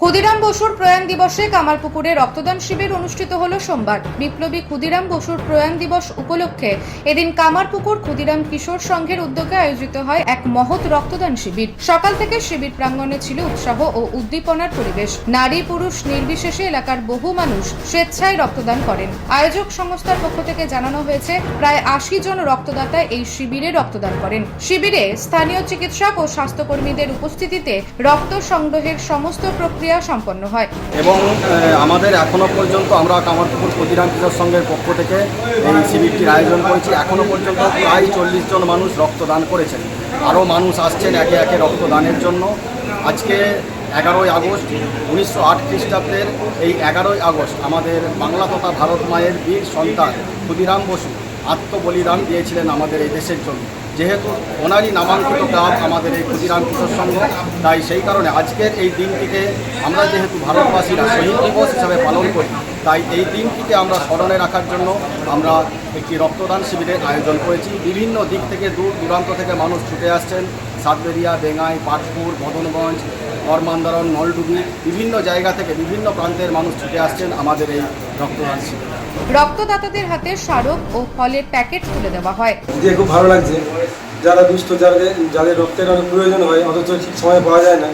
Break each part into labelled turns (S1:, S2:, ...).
S1: ক্ষুদিরাম বসুর প্রয়াণ দিবসে কামারপুকুরে রক্তদান শিবির অনুষ্ঠিত হল সোমবার। বিপ্লবী ক্ষুদিরাম বসুর প্রয়াণ দিবস উপলক্ষে এদিন কামারপুকুর ক্ষুদিরাম কিশোর সংঘের উদ্যোগে আয়োজিত হয় এক মহৎ রক্তদান শিবির। সকাল থেকে শিবির প্রাঙ্গণে ছিল উৎসাহ ও উদ্দীপনার পরিবেশ। নারী, পুরুষ, নির্বিশেষে এলাকার বহু মানুষ স্বেচ্ছায় রক্তদান করেন। আয়োজক সংস্থার পক্ষ থেকে জানানো হয়েছে, প্রায় আশি জন রক্তদাতা এই শিবিরে রক্তদান করেন। শিবিরে স্থানীয় চিকিৎসক ও স্বাস্থ্যকর্মীদের উপস্থিতিতে রক্ত সংগ্রহের সমস্ত প্রক্রিয়া সম্পন্ন হয়।
S2: এবং আমাদের এখনও পর্যন্ত আমরা কামারপুকুর ক্ষতিরাম কিশোর সংঘের পক্ষ থেকে এই শিবিরটির আয়োজন করেছি। এখনও পর্যন্ত প্রায় চল্লিশ জন মানুষ রক্তদান করেছেন। আরও মানুষ আসছেন একে একে রক্তদানের জন্য। আজকে এগারোই আগস্ট, উনিশশো আট খ্রিস্টাব্দের এই এগারোই আগস্ট আমাদের বাংলা তথা ভারত মায়ের বীর সন্তান ক্ষুদিরাম বসু আত্মবলিদান দিয়েছিলেন আমাদের এই দেশের জন্য। যেহেতু ওনারই নামাঙ্কিত ক্লাব আমাদের এই ক্ষুদিরাম কিশোর সংঘ, তাই সেই কারণে আজকের এই দিনটিকে আমরা যেহেতু ভারতবাসীরা শহীদ দিবস হিসাবে পালন করি, তাই এই দিনটিকে আমরা স্মরণে রাখার জন্য আমরা একটি রক্তদান শিবিরের আয়োজন করেছি। বিভিন্ন দিক থেকে দূর দূরান্ত থেকে মানুষ ছুটে আসছেন। সাতবেরিয়া, বেঙ্গাই, পাটপুর মদনগঞ্জ করমান্দারণ নলডুবি বিভিন্ন জায়গা থেকে বিভিন্ন প্রান্তের মানুষ ছুটে আসছেন আমাদের এই রক্তদান শিবিরে
S1: রক্তদাতাদের হাতে স্মারক ও ফলের প্যাকেট তুলে দেওয়া হয়।
S3: দিয়ে খুব ভালো লাগছে। যারা দুস্থ যাদের যাদের রক্তের অনেক প্রয়োজন হয় অথচ ঠিক সময় পাওয়া যায় না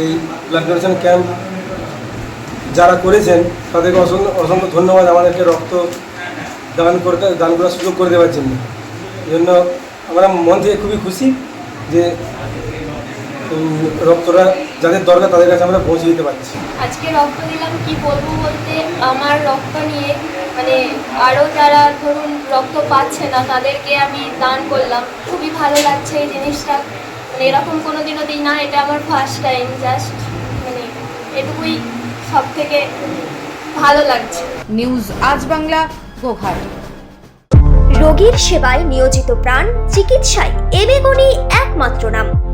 S3: এই ব্লাড ডোনেশন ক্যাম্প যারা করেছেন তাদেরকে অসংখ্য অসংখ্য ধন্যবাদ আমাদেরকে রক্ত দান করতে দান করার সুযোগ করে দেওয়ার জন্য। এই জন্য আমরা মন থেকে খুবই খুশি যে রক্তটা যাদের দরকার তাদের কাছে আমরা পৌঁছে দিতে পারছি।
S4: আজকে রক্ত দিলাম কি বলব বলতে আমার রক্ত নিয়ে মানে আরও যারা ধরুন রক্ত পাচ্ছে না তাদেরকে আমি দান করলাম। খুবই ভালো লাগছে এই জিনিসটা। মানে এরকম কোনো দিনও দিই না এটা আমার ফার্স্ট টাইম জাস্ট মানে এটুকুই সব থেকে ভালো লাগছে।
S1: নিউজ আজ বাংলা গোঘাট।
S5: রোগীর সেবায় নিয়োজিত প্রাণ চিকিৎসায় এবেগুনি একমাত্র নাম।